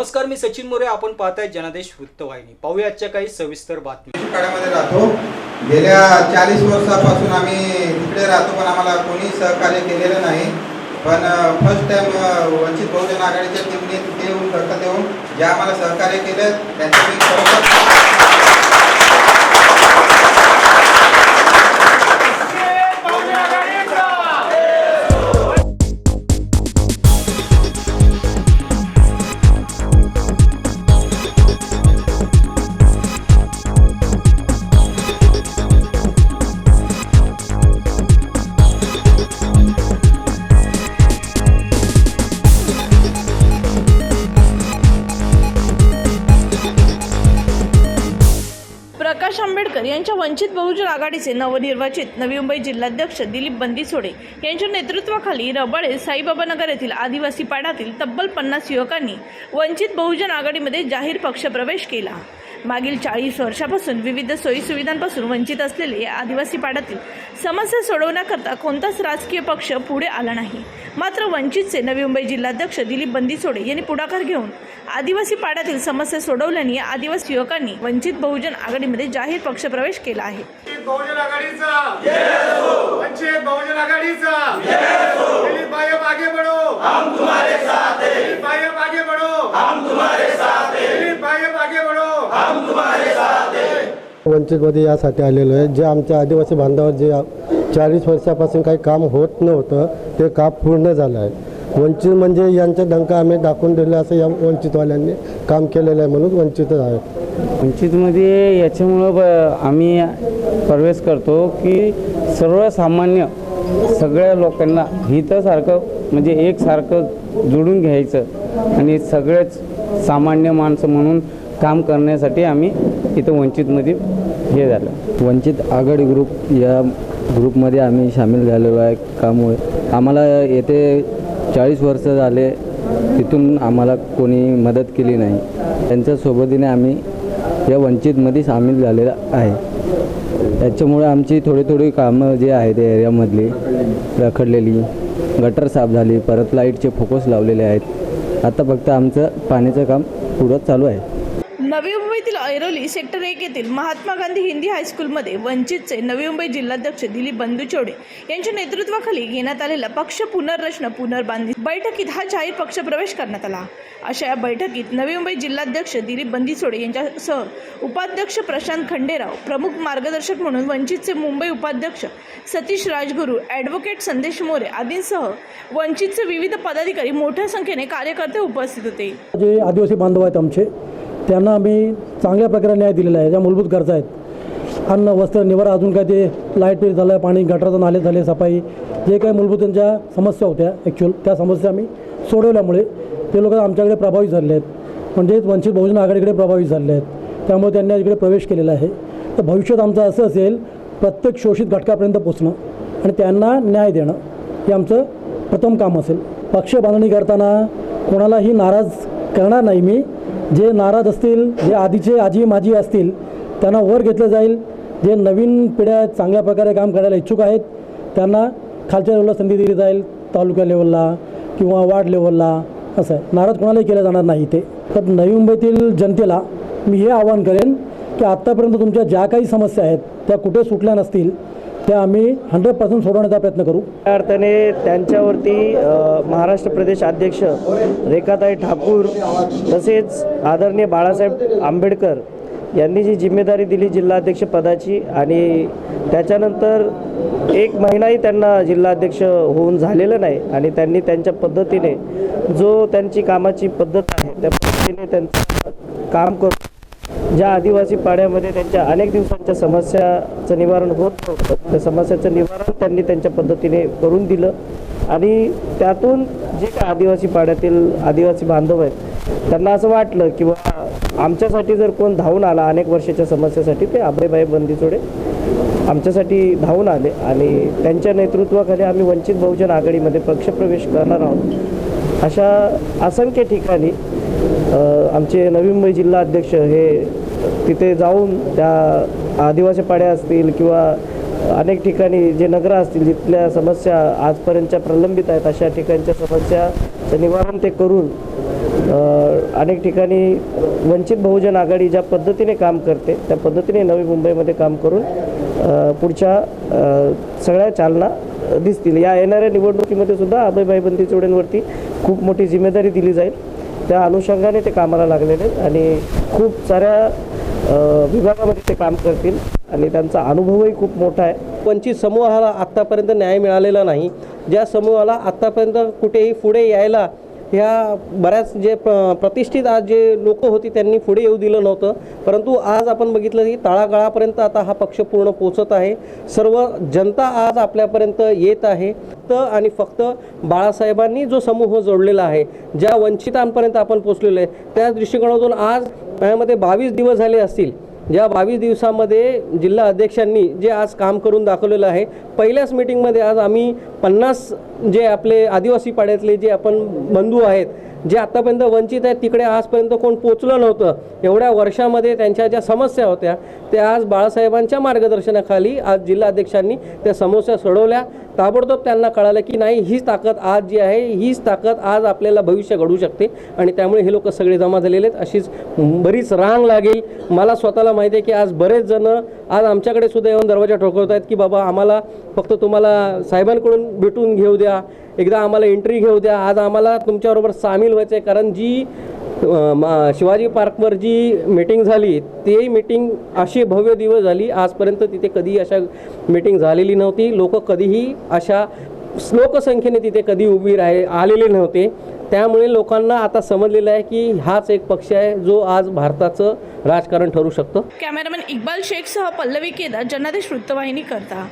नमस्कार मी सचिन मोरे. आपण पाहताय जनादेश वृत्तवाहिनी. पाहूया आजच्या काही सविस्तर बातमी काळामध्ये राहतो. गेल्या चाळीस वर्षापासून आम्ही तिकडे राहतो पण आम्हाला कोणी सहकार्य केलेलं नाही. पण फर्स्ट टाइम वंचित बहुजन आघाडीच्या टीमने तिथे येऊन करतात येऊन जे आम्हाला सहकार्य केलं त्यांचं प्रकाश आंबेडकर यांच्या वंचित बहुजन आघाडीचे नवनिर्वाचित नवी मुंबई जिल्हाध्यक्ष दिलीप बंदिसोडे यांच्या नेतृत्वाखाली रबाळे साईबाबा नगर येथील आदिवासी पाड्यातील तब्बल पन्नास युवकांनी वंचित बहुजन आघाडीमध्ये जाहीर पक्षप्रवेश केला. मागील चाळीस वर्षापासून विविध सोयीसुविधांपासून वंचित असलेले आदिवासी पाड्यातील समस्या सोडवण्याकरता कोणताच राजकीय पक्ष पुढे आला नाही. मात्र वंचितचे नवी मुंबई जिल्हाध्यक्ष दिलीप बंदीसोडे यांनी पुढाकार घेऊन आदिवासी पाड्यातील समस्या सोडवल्याने या आदिवासी युवकांनी वंचित बहुजन आघाडीमध्ये जाहीर पक्षप्रवेश केला आहे. वंचित बहुजन आघाडीचा. वंचित बहुजन आघाडीचा. दिलीप भाई अब आगे बढ़ो हम तुम्हारे साथ हैं. दिलीप भाई अब आगे बढ़ो हम तुम्हारे साथ हैं. दिलीप भाई अब आगे बढ़ो हम तुम्हारे साथ हैं. वंचितमध्ये यासाठी आलेलो आहे. जे आमच्या आदिवासी बांधवावर जे चाळीस वर्षापासून काही काम होत नव्हतं ते काम पूर्ण झालं आहे. वंचित म्हणजे यांचा डंका आम्ही दाखवून दिला असं या वंचितवाल्यांनी काम केलेलं आहे म्हणून वंचित आहे वंचितमध्ये याच्यामुळं ब आम्ही प्रवेश करतो की सर्वसामान्य सगळ्या लोकांना हितासारखं म्हणजे एकसारखं जोडून घ्यायचं आणि सगळेच सामान्य माणसं म्हणून काम करण्यासाठी आम्ही इथं वंचितमध्ये हे झालं. वंचित आघाडी ग्रुप या ग्रुपमध्ये आम्ही सामील झालेलो आहे कामुळे आम्हाला येथे चाळीस वर्ष झाले तिथून आम्हाला कोणी मदत केली नाही. त्यांच्या सोबतीने आम्ही या वंचितमध्ये सामील झालेलं आहे. याच्यामुळे आमची थोडी थोडी कामं जे आहेत त्या एरियामधली रखडलेली गटर साफ झाली परत लाईटचे फोकस लावलेले आहेत. आता फक्त आमचं पाण्याचं काम पुढं चालू आहे. नवी मुंबईतील ऐरोली सेक्टर एक येथील महात्मा गांधी हिंदी हायस्कूलमध्ये वंचितचे नवी मुंबई जिल्हाध्यक्ष दिलीप बंधुचोडे यांच्या नेतृत्वाखाली घेण्यात आलेला पक्ष पुनर्रचना पुनर्बांधी बैठकीत हा जाहीर पक्ष प्रवेश करण्यात आला. अशा या बैठकीत नवी मुंबई जिल्हाध्यक्ष दिलीप बंदीसोडे यांच्यासह उपाध्यक्ष प्रशांत खंडेराव प्रमुख मार्गदर्शक म्हणून वंचितचे मुंबई उपाध्यक्ष सतीश राजगुरू ॲडव्होकेट संदेश मोरे आदींसह वंचितचे विविध पदाधिकारी मोठ्या संख्येने कार्यकर्ते उपस्थित होते. जे आदिवासी बांधव आहेत आमचे त्यांना आम्ही चांगल्या प्रकारे न्याय दिलेला आहे ज्या मूलभूत गरजा आहेत. अन्न वस्त्र निवारा अजून काय ते लाइट बिल झालं पाणी गटाराचं नाले झाले सफाई जे काही मूलभूत त्यांच्या समस्या होत्या ॲक्च्युअल त्या समस्या आम्ही सोडवल्यामुळे ते लोक आमच्याकडे प्रभावित झाले आहेत. म्हणजेच वंचित बहुजन आघाडीकडे प्रभावित झाले आहेत. त्यामुळे त्यांनी इकडे प्रवेश केलेला आहे. तर भविष्यात आमचं असं असेल प्रत्येक शोषित घटकापर्यंत पोचणं आणि त्यांना न्याय देणं हे आमचं प्रथम काम असेल. पक्ष बांधणी करताना कोणालाही नाराज करणार नाही मी. जे नाराज असतील जे आधीचे आजी माजी असतील त्यांना वर घेतलं जाईल. जे नवीन पिढ्या चांगल्या प्रकारे काम करायला इच्छुक आहेत त्यांना खालच्या लेवलला संधी दिली जाईल तालुका लेवलला किंवा वार्ड लेवलला असं आहे. नाराज कोणालाही केलं जाणार नाही ते तर नवी मुंबईतील जनतेला मी हे आवाहन करेन की आत्तापर्यंत तुमच्या ज्या काही समस्या आहेत त्या कुठे सुटल्या नसतील त्या आम्ही हंड्रेड पर्सेंट सोडवण्याचा प्रयत्न करू. त्या अर्थाने त्यांच्यावरती महाराष्ट्र प्रदेश अध्यक्ष रेखाताई ठाकूर तसेच आदरणीय बाळासाहेब आंबेडकर यांनी जी जिम्मेदारी दिली जिल्हाध्यक्ष पदाची आणि त्याच्यानंतर एक महिनाही त्यांना जिल्हाध्यक्ष होऊन झालेलं नाही आणि त्यांनी त्यांच्या पद्धतीने जो त्यांची कामाची पद्धत आहे त्या पद्धतीने त्यांचं काम करून ज्या आदिवासी पाड्यामध्ये त्यांच्या अनेक दिवसांच्या समस्याचं निवारण होत नव्हतं त्या समस्याचं निवारण त्यांनी त्यांच्या पद्धतीने करून दिलं. आणि त्यातून जे काय आदिवासी पाड्यातील आदिवासी बांधव आहेत त्यांना असं वाटलं की बा आमच्यासाठी जर कोण धावून आला अनेक वर्षाच्या समस्येसाठी ते आबरेबाई बंदीचोडे आमच्यासाठी धावून आले. आणि त्यांच्या नेतृत्वाखाली आम्ही वंचित बहुजन आघाडीमध्ये पक्षप्रवेश करणार आहोत. अशा असंख्य ठिकाणी आमचे नवी मुंबई जिल्हा अध्यक्ष हे तिथे जाऊन त्या आदिवासी पाड्या असतील किंवा अनेक ठिकाणी जे नगरं असतील जिथल्या समस्या आजपर्यंतच्या प्रलंबित आहेत अशा ठिकाणच्या समस्याचं निवारण ते करून अनेक ठिकाणी वंचित बहुजन आघाडी ज्या पद्धतीने काम करते त्या पद्धतीने नवी मुंबईमध्ये काम करून पुढच्या सगळ्या चालना दिसतील. या येणाऱ्या निवडणुकीमध्ये सुद्धा अभयभाई बनतेचोडेंवरती खूप मोठी जिम्मेदारी दिली जाईल. त्या अनुषंगाने ते कामाला लागलेले आहेत आणि खूप साऱ्या विभागामध्ये ते काम करतील आणि त्यांचा अनुभवही खूप मोठा आहे. वंचित समूहाला आत्तापर्यंत न्याय मिळालेला नाही. ज्या समूहाला आत्तापर्यंत कुठेही पुढे यायला ह्या बऱ्याच जे प्र प्रतिष्ठित आज जे लोक होती त्यांनी पुढे येऊ दिलं नव्हतं. परंतु आज आपण बघितलं की तळागाळापर्यंत आता हा पक्ष पूर्ण पोचत आहे. सर्व जनता आज आपल्यापर्यंत येत आहे. तर आणि फक्त बाळासाहेबांनी जो समूह जोडलेला आहे ज्या वंचितांपर्यंत आपण पोचलेलो आहे त्या दृष्टिकोनातून आज यामध्ये बावीस दिवस झाले असतील. ज्या बावीस दिवसामध्ये जिल्हा अध्यक्षांनी जे आज काम करून दाखवलेलं आहे पहिल्याच मीटिंगमध्ये आज आम्ही पन्नास जे आपले आदिवासी पाड्यातले जे आपण बंधू आहेत जे आत्तापर्यंत वंचित आहेत तिकडे आजपर्यंत कोण पोचलं नव्हतं एवढ्या वर्षामध्ये त्यांच्या ज्या समस्या होत्या त्या आज बाळासाहेबांच्या मार्गदर्शनाखाली आज जिल्हाध्यक्षांनी त्या समस्या सोडवल्या. ताबडतोब त्यांना कळालं की नाही हीच ताकद आज जी आहे हीच ताकद आज आपल्याला भविष्य घडू शकते आणि त्यामुळे हे लोक सगळे जमा झालेले आहेत. अशीच बरीच रांग लागेल. मला स्वतःला माहिती आहे की आज बरेच जण आज आमच्याकडे सुद्धा येऊन दरवाजा ठोकवत आहेत की बाबा आम्हाला फक्त तुम्हाला साहेबांकडून भेटून घेऊ द्या. एकदा आम्हाला एंट्री घेऊ द्या. आज आम्हाला तुमच्याबरोबर सामील व्हायचं आहे कारण जी मा- शिवाजी पार्कवर जी मीटिंग झाली ते मीटिंग अशी भव्य दिवस झाली. आजपर्यंत तिथे कधी अशा मीटिंग झालेली नव्हती. लोक कधीही अशा लोकसंख्येने तिथे कधी उभी राह आलेले नव्हते. त्यामुळे लोकांना आता समजलेलं आहे की हाच एक पक्ष आहे जो आज भारताचं राजकारण ठरू शकतं. कॅमेरामॅन इक्बाल शेखसह पल्लवी केदार जनादेश वृत्तवाहिनी करता